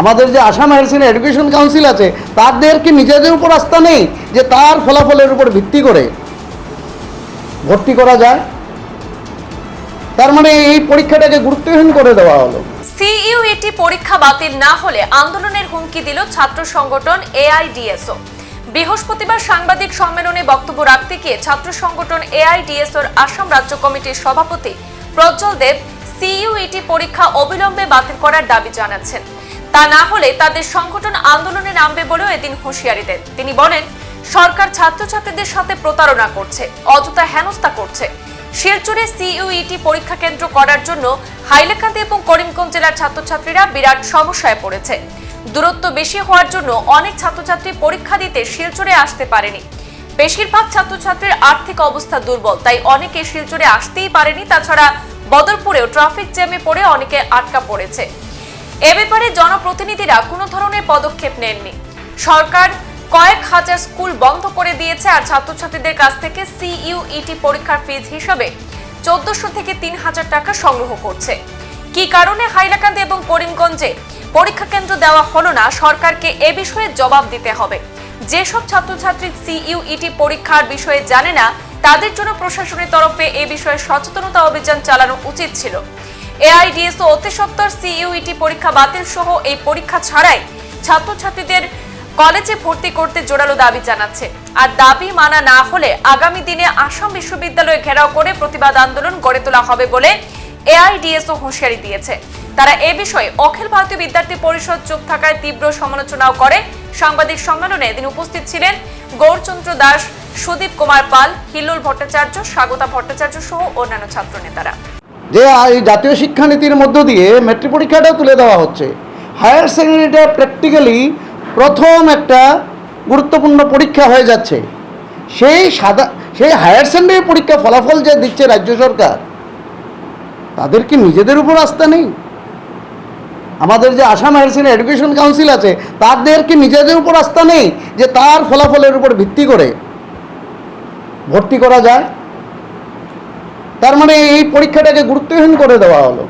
আমাদের যে Assam higher secondary education council আছে, তাদের কি নিজেদের উপর আস্থা নেই যে তার ফলাফলের উপর ভিত্তি করে ভর্তি করা যায়? তার মানে এই পরীক্ষাটাকে গুরুত্বহীন করে দেওয়া হলো। সিইউইটি পরীক্ষা বাতিল না হলে আন্দোলনের হুমকি দিল ছাত্র সংগঠন এআইডিএসও। বৃহস্পতিবার সাংবাদিক সম্মেলনে বক্তব্য রাখতে গিয়ে ছাত্র সংগঠন এআইডিএসওর আসাম রাজ্য কমিটির সভাপতি প্রজ্জ্বল দেব সিইউইটি পরীক্ষা অবিলম্বে বাতিল করার দাবি জানাচ্ছেন। তা না হলে তাদের সংগঠন আন্দোলনে নামবে বলেও এদিন হুঁশিয়ারি দেন। তিনি বলেন, সরকার ছাত্রছাত্রীদের সাথে প্রতারণা করছে, অযথা হেনস্থা করছে। শিলচরে সিইউইটি পরীক্ষা কেন্দ্র করার জন্য হাইলাকান্দি এবং করিমগঞ্জ জেলার ছাত্রছাত্রীরা বিরাট সমস্যায় পড়েছে। দূরত্ব বেশি হওয়ার জন্য অনেক ছাত্রছাত্রী পরীক্ষা দিতে শিলচরে আসতে পারেনি। বেশিরভাগ ছাত্রছাত্রীর আর্থিক অবস্থা দুর্বল, তাই অনেকে শিলচরে আসতেই পারেনি। তাছাড়া বদরপুরেও ট্রাফিক জ্যামে পড়ে অনেকে আটকা পড়েছে। এ ব্যাপারে জনপ্রতিনিধিরা কোনো ধরনের পদক্ষেপ নেননি। সরকার কয়েক হাজার স্কুল বন্ধ করে দিয়েছে আর ছাত্রছাত্রীদের কাছ থেকে সিইউইটি পরীক্ষার ফিজ হিসাবে চোদ্দশো থেকে তিন হাজার টাকা সংগ্রহ করছে। কি কারণে হাইলাকান্দি এবং করিমগঞ্জে পরীক্ষা কেন্দ্র দেওয়া হলো না, সরকারকে এ বিষয়ে জবাব দিতে হবে। যেসব ছাত্রছাত্রী সিইউইটি পরীক্ষার বিষয়ে জানে না, তাদের জন্য প্রশাসনের তরফে এ বিষয়ে সচেতনতা অভিযান চালানো উচিত ছিল। এআইডিএস ও অতি সত্তর সিইউইটি পরীক্ষা বাতিল সহ এই পরীক্ষা ছাড়াই ছাত্রছাত্রীদের কলেজে ভর্তি করতে জোরালো দাবি জানাচ্ছে। আর দাবি মানা না হলে আগামী দিনে আসাম বিশ্ববিদ্যালয়ে ঘেরাও করে প্রতিবাদ আন্দোলন গড়ে তোলা হবে বলে এআইডিএসও হুঁশিয়ারি দিয়েছে। তারা এ বিষয়ে অখিল ভারতীয় বিদ্যার্থী পরিষদ চুপ থাকায় তীব্র সমালোচনাও করে। সাংবাদিক সম্মেলনে এদিন উপস্থিত ছিলেন গৌরচন্দ্র দাস, সুদীপ কুমার পাল, হিল্লোল ভট্টাচার্য, স্বাগতা ভট্টাচার্য সহ অন্যান্য ছাত্র নেতারা যে এই জাতীয় শিক্ষানীতির মধ্য দিয়ে মেট্রিক পরীক্ষাটাও তুলে দেওয়া হচ্ছে। হায়ার সেকেন্ডারিটা প্র্যাকটিক্যালি প্রথম একটা গুরুত্বপূর্ণ পরীক্ষা হয়ে যাচ্ছে। সেই সাদা, সেই হায়ার সেকেন্ডারি পরীক্ষা ফলাফল যে দিচ্ছে রাজ্য সরকার, তাদের কি নিজেদের উপর আস্থা নেই? আমাদের যে Assam higher secondary education council আছে, তাদের কি নিজেদের উপর আস্থা নেই যে তার ফলাফলের উপর ভিত্তি করে ভর্তি করা যায়? তার মানে এই পরীক্ষাটাকে গুরুত্বহীন করে দেওয়া হলো।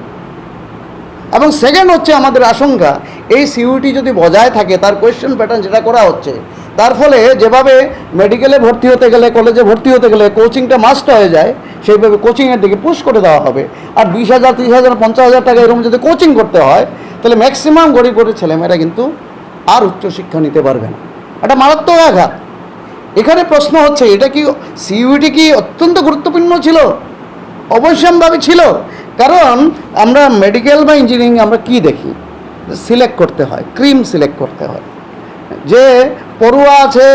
এবং সেকেন্ড হচ্ছে আমাদের আশঙ্কা, এই সিইউটি যদি বজায় থাকে, তার কোয়েশ্চেন প্যাটার্ন যেটা করা হচ্ছে, তার ফলে যেভাবে মেডিকেলে ভর্তি হতে গেলে কলেজে ভর্তি হতে গেলে কোচিংটা মাস্ট হয়ে যায়, সেইভাবে কোচিংয়ের দিকে পুশ করে দেওয়া হবে। আর বিশ হাজার, তিরিশ হাজার, পঞ্চাশ হাজার টাকা এরকম যদি কোচিং করতে হয়, তাহলে ম্যাক্সিমাম গরিব গরিব ছেলেমেয়েরা কিন্তু আর উচ্চশিক্ষা নিতে পারবে না। একটা মারাত্মক আঘাত। এখানে প্রশ্ন হচ্ছে, এটা কি সিইউটি কি অত্যন্ত গুরুত্বপূর্ণ ছিল? অবশ্যম্ভাবী ছিল। কারণ আমরা মেডিকেল বা ইঞ্জিনিয়ারিং আমরা কি দেখি? সিলেক্ট করতে হয় ক্রিম সিলেক্ট করতে হয়। যে পড়ুয়া আছে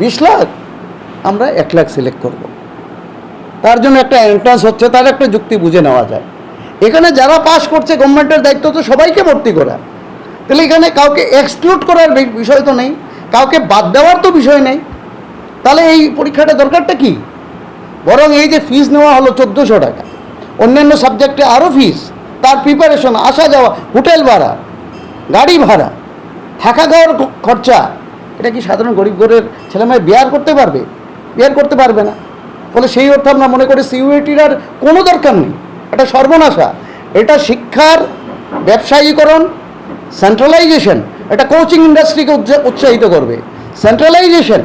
বিশ লাখ, আমরা এক লাখ সিলেক্ট করব। তার জন্য একটা এন্ট্রান্স হচ্ছে, তার একটা যুক্তি বুঝে নেওয়া যায়। এখানে যারা পাস করছে গভর্নমেন্টের দায়িত্ব তো সবাইকে ভর্তি করা। তাহলে এখানে কাউকে এক্সক্লুড করার বিষয় তো নেই, কাউকে বাদ দেওয়ার তো বিষয় নেই। তাহলে এই পরীক্ষাটা দরকারটা কি? বরং এই যে ফিজ নেওয়া হলো চোদ্দোশো টাকা, অন্যান্য সাবজেক্টে আরও ফিজ তার প্রিপারেশন আসা যাওয়া হোটেল ভাড়া, গাড়ি ভাড়া, থাকা খাওয়ার খরচা, এটা কি সাধারণ গরিব ঘরের ছেলেমেয়ে বিয়ার করতে পারবে? বিয়ার করতে পারবে না। ফলে সেই অর্থে আমরা মনে করি সিইউটির আর কোনো দরকার নেই। এটা সর্বনাশা। এটা শিক্ষার ব্যবসায়ীকরণ সেন্ট্রালাইজেশন এটা কোচিং ইন্ডাস্ট্রিকে উৎসা- উৎসাহিত করবে। সেন্ট্রালাইজেশন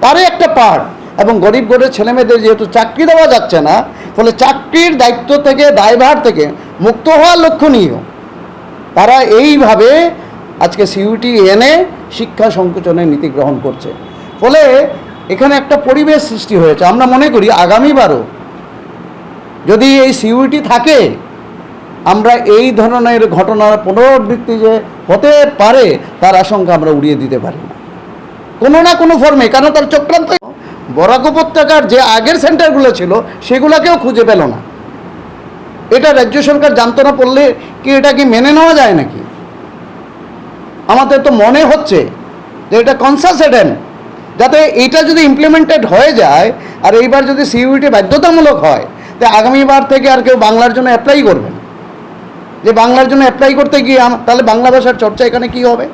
তারই একটা পার্ট এবং গরিব গরিব ছেলেমেয়েদের যেহেতু চাকরি দেওয়া যাচ্ছে না ফলে চাকরির দায়িত্ব থেকে, দায়ভার থেকে মুক্ত হওয়া লক্ষণীয় তারা এইভাবে আজকে সিইউটি এনে শিক্ষা সংকোচনের নীতি গ্রহণ করছে। ফলে এখানে একটা পরিবেশ সৃষ্টি হয়েছে। আমরা মনে করি আগামীবারও যদি এই সিইউটি থাকে, আমরা এই ধরনের ঘটনার পুনরাবৃত্তি যে হতে পারে, তার আশঙ্কা আমরা উড়িয়ে দিতে পারি না। কোনো না কোনো ফর্মে, কেন তার চক্রান্ত বরাক উপত্যকার যে আগের সেন্টারগুলো ছিল, সেগুলোকেও খুঁজে পেল না। এটা রাজ্য সরকার জানতো না পড়লে কি এটা কি মেনে নেওয়া যায় নাকি? আমাদের তো মনে হচ্ছে যে এটা কনসাসেডেন, যাতে এটা যদি ইমপ্লিমেন্টেড হয়ে যায় আর এইবার যদি সিইউটি বাধ্যতামূলক হয়, তো আগামীবার থেকে আর কেউ বাংলার জন্য অ্যাপ্লাই করবে না। যে বাংলার জন্য অ্যাপ্লাই করতে গিয়ে তাহলে বাংলা ভাষার চর্চা এখানে কি হবে?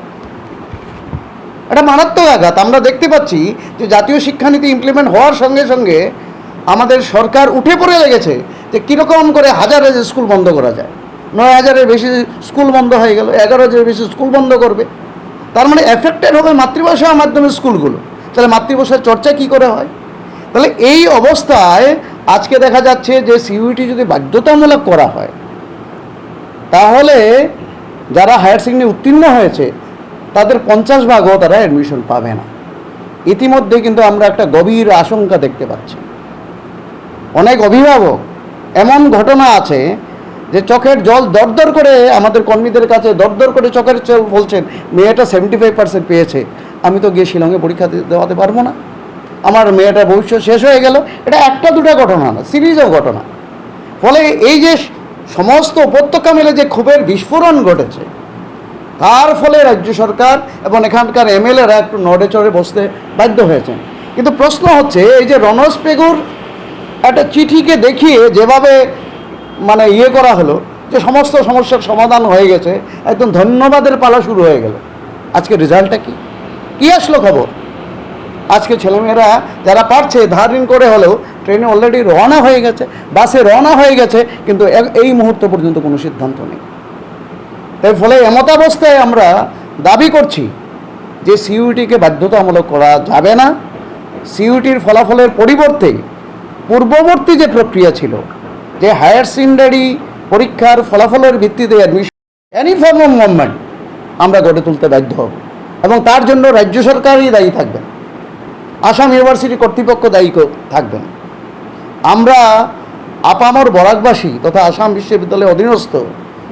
এটা মারাত্মক আঘাত। আমরা দেখতে পাচ্ছি যে জাতীয় শিক্ষানীতি ইমপ্লিমেন্ট হওয়ার সঙ্গে সঙ্গে আমাদের সরকার উঠে পড়ে লেগেছে যে কীরকম করে হাজার হাজার স্কুল বন্ধ করা যায়। নয় হাজারের বেশি স্কুল বন্ধ হয়ে গেল, এগারো হাজারের বেশি স্কুল বন্ধ করবে। তার মানে এফেক্টেড হবে মাতৃভাষার মাধ্যমে স্কুলগুলো। তাহলে মাতৃভাষার চর্চা কি করে হয়? তাহলে এই অবস্থায় আজকে দেখা যাচ্ছে যে সিইউটি যদি বাধ্যতামূলক করা হয়, তাহলে যারা হায়ার সেকেন্ডারি উত্তীর্ণ হয়েছে তাদের পঞ্চাশ ভাগও তারা অ্যাডমিশন পাবে না। ইতিমধ্যে কিন্তু আমরা একটা গভীর আশঙ্কা দেখতে পাচ্ছি। অনেক অভিভাবক এমন ঘটনা আছে যে চোখের জল দরদর করে আমাদের কর্মীদের কাছে দরদর করে চোখের জল বলছেন, মেয়েটা সেভেন্টি ফাইভ পার্সেন্ট পেয়েছে, আমি তো গিয়ে শিলংয়ে পরীক্ষা দেওয়াতে পারব না। আমার মেয়েটা ভবিষ্যৎ শেষ হয়ে গেল। এটা একটা দুটা ঘটনা না সিরিজ অফ ঘটনা। ফলে এই যে সমস্ত উপত্যকা মিলে যে ক্ষোভের বিস্ফোরণ ঘটেছে তার ফলে রাজ্য সরকার এবং এখানকার এমএলএরা একটু নড়ে চড়ে বসতে বাধ্য হয়েছেন। কিন্তু প্রশ্ন হচ্ছে, এই যে রনস পেগুর একটা চিঠিকে দেখিয়ে যেভাবে মানে ইয়ে করা হলো, যে সমস্ত সমস্যার সমাধান হয়ে গেছে, একদম ধন্যবাদের পালা শুরু হয়ে গেল। আজকে রেজাল্টটা কি? কী আসলো খবর? আজকে ছেলেমেয়েরা যারা পারছে ধার ঋণ করে হলেও ট্রেনে অলরেডি রওনা হয়ে গেছে, বাসে রওনা হয়ে গেছে, কিন্তু এই মুহূর্ত পর্যন্ত কোনো সিদ্ধান্ত নেই। তাই ফলে এমতাবস্থায় আমরা দাবি করছি যে সিইউটিকে বাধ্যতামূলক করা যাবে না। সিইউটির ফলাফলের পরিবর্তে পূর্ববর্তী যে প্রক্রিয়া ছিল, যে হায়ার সেকেন্ডারি পরীক্ষার ফলাফলের ভিত্তিতে admission any form of movement আমরা গড়ে তুলতে বাধ্য হব এবং তার জন্য রাজ্য সরকারই দায়ী থাকবেন আসাম ইউনিভার্সিটি কর্তৃপক্ষ দায়ী থাকবেন আমরা আপামর বরাকবাসী তথা আসাম বিশ্ববিদ্যালয়ের অধীনস্থ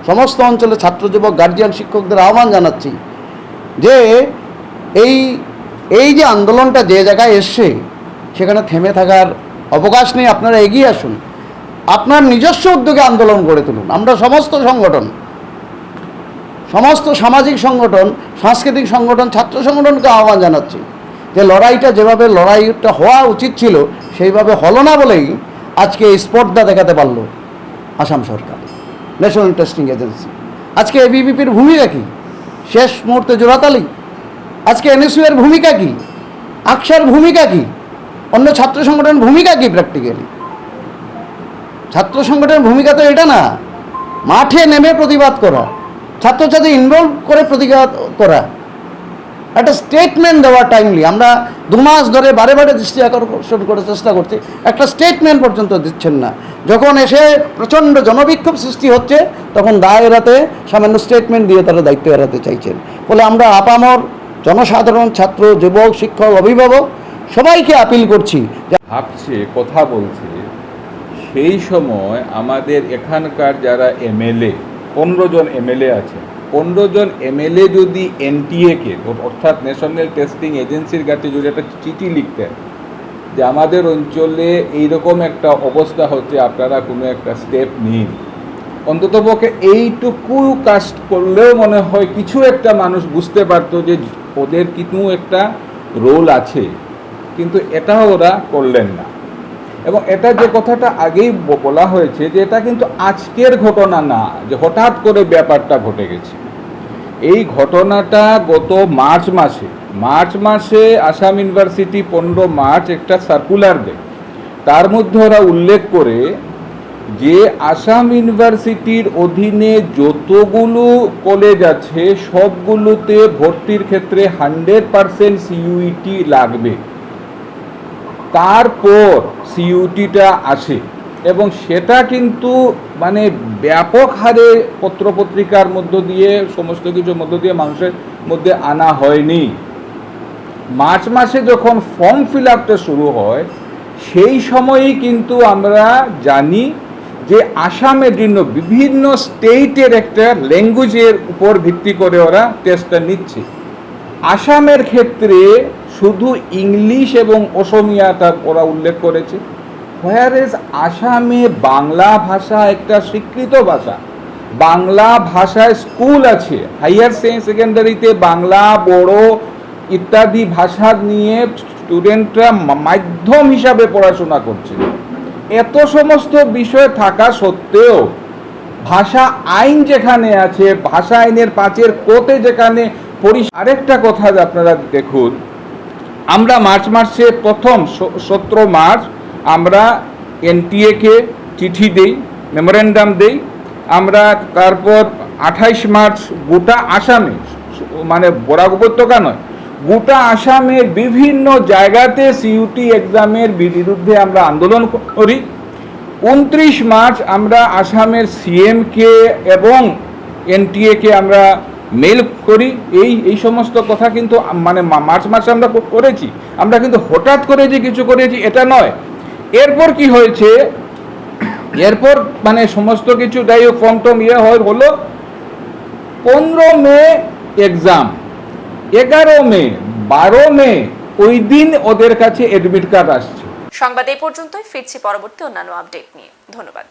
সমস্ত অঞ্চলে ছাত্র যুবক গার্জিয়ান শিক্ষকদের আহ্বান জানাচ্ছি যে এই এই যে আন্দোলনটা যে জায়গায় এসছে, সেখানে থেমে থাকার অবকাশ নেই। আপনারা এগিয়ে আসুন। আপনার নিজস্ব উদ্যোগে আন্দোলন গড়ে তুলুন। আমরা সমস্ত সংগঠন, সমস্ত সামাজিক সংগঠন, সাংস্কৃতিক সংগঠন, ছাত্র সংগঠনকে আহ্বান জানাচ্ছি যে লড়াইটা যেভাবে লড়াইটা হওয়া উচিত ছিল, সেইভাবে হলো না বলেই আজকে এই স্পর্ধা দেখাতে পারল আসাম সরকার। ন্যাশনাল টেস্টিং এজেন্সি আজকে এবিপিপির ভূমিকা কী? শেষ মুহূর্তে জোড়াতালি আজকে এনএসইউ এর ভূমিকা কী? আকসার ভূমিকা কী? অন্য ছাত্র সংগঠনের ভূমিকা কী প্র্যাকটিক্যালি ছাত্র সংগঠনের ভূমিকা তো এটা না। মাঠে নেমে প্রতিবাদ করা। ছাত্রছাত্রী ইনভলভ করে প্রতিবাদ করা। একটা স্টেটমেন্ট দেওয়া টাইমলি আমরা দু মাস ধরে বারে বারে দৃষ্টি আকর্ষণ করার চেষ্টা করছি। একটা স্টেটমেন্ট পর্যন্ত দিচ্ছেন না। যখন এসে প্রচণ্ড জনবিক্ষোভ সৃষ্টি হচ্ছে, তখন দায় এড়াতে সামান্য স্টেটমেন্ট দিয়ে তারা দায়িত্ব এড়াতে চাইছেন। ফলে আমরা আপামর জনসাধারণ, ছাত্র, যুবক, শিক্ষক, অভিভাবক সবাইকে আপিল করছি ভাবছে, কথা বলছে, সেই সময় আমাদের এখানকার যারা এমএলএ, পনেরো জন এমএলএ আছে পনেরো জন এমএলএ যদি এনটিএকে অর্থাৎ ন্যাশনাল টেস্টিং এজেন্সির কাছে যদি একটা চিঠি লিখতেন যে আমাদের অঞ্চলে এইরকম একটা অবস্থা হচ্ছে, আপনারা কোনো একটা স্টেপ নিন। অন্ততপক্ষে এইটুকু কাজ করলেও মনে হয় কিছু একটা মানুষ বুঝতে পারতো যে ওদের কিছু একটা রোল আছে, কিন্তু এটা ওরা করলেন না। এবং এটা যে কথাটা আগেই বলা হয়েছে যে এটা কিন্তু আজকের ঘটনা না, যে হঠাৎ করে ব্যাপারটা ঘটে গেছে। এই ঘটনাটা গত মার্চ মাসে মার্চ মাসে আসাম ইউনিভার্সিটি পনেরো মার্চ একটা সার্কুলার দেয়। তার মধ্যে ওরা উল্লেখ করে যে আসাম ইউনিভার্সিটির অধীনে যতগুলো কলেজ আছে, সবগুলোতে ভর্তির ক্ষেত্রে হান্ড্রেড পারসেন্ট সিইউইটি লাগবে। তারপর সিইউটিটা আসে। এবং সেটা কিন্তু মানে ব্যাপক হারে পত্রপত্রিকার মধ্য দিয়ে, সমস্ত কিছুর মধ্য দিয়ে মানুষের মধ্যে আনা হয়নি। মার্চ মাসে যখন ফর্ম ফিল আপটা শুরু হয়, সেই সময়েই কিন্তু আমরা জানি যে আসামের জন্য বিভিন্ন স্টেটের একটা ল্যাঙ্গুয়েজের উপর ভিত্তি করে ওরা টেস্টটা নিচ্ছে। আসামের ক্ষেত্রে শুধু ইংলিশ এবং অসমিয়াটা ওরা উল্লেখ করেছে। হোয়ারেজ আসামে বাংলা ভাষা একটা স্বীকৃত ভাষা বাংলা ভাষায় স্কুল আছে হাইয়ার সেকেন্ডারিতে বাংলা বড় ইত্যাদি ভাষা নিয়ে স্টুডেন্টরা মাধ্যম হিসাবে পড়াশোনা করছে। এত সমস্ত বিষয় থাকা সত্ত্বেও ভাষা আইন যেখানে আছে, ভাষা আইনের পাঁচের কোতে যেখানে পরি- আরেকটা কথা আপনারা দেখুন। আমরা মার্চ মাসে প্রথম সতেরো মার্চ আমরা এনটিএকে চিঠি দেই মেমোরেন্ডাম দেই, আমরা তারপর আঠাইশ মার্চ গোটা আসামে মানে বরাক উপত্যকা নয়, গোটা আসামের বিভিন্ন জায়গাতে সিইউটি এক্সামের বিরুদ্ধে আমরা আন্দোলন করি। উনত্রিশ মার্চ আমরা আসামের সিএমকে এবং এনটিএকে আমরা মেল করি। এই এই সমস্ত কথা কিন্তু মানে মার্চ মাসে আমরা করেছি। আমরা কিন্তু হঠাৎ করে যে কিছু করেছি, এটা নয়। এরপর কি হয়েছে? এরপর মানে সমস্ত কিছু যাই হোক ফর্ম টম ইয়ে হয়, হলো পনেরো মে এক্সাম এগারো মে, বারো মে, ওই দিন ওদের কাছে অ্যাডমিট কার্ড আসছে। সংবাদ এই পর্যন্তই, ফিরছি পরবর্তী অন্যান্য আপডেট নিয়ে। ধন্যবাদ।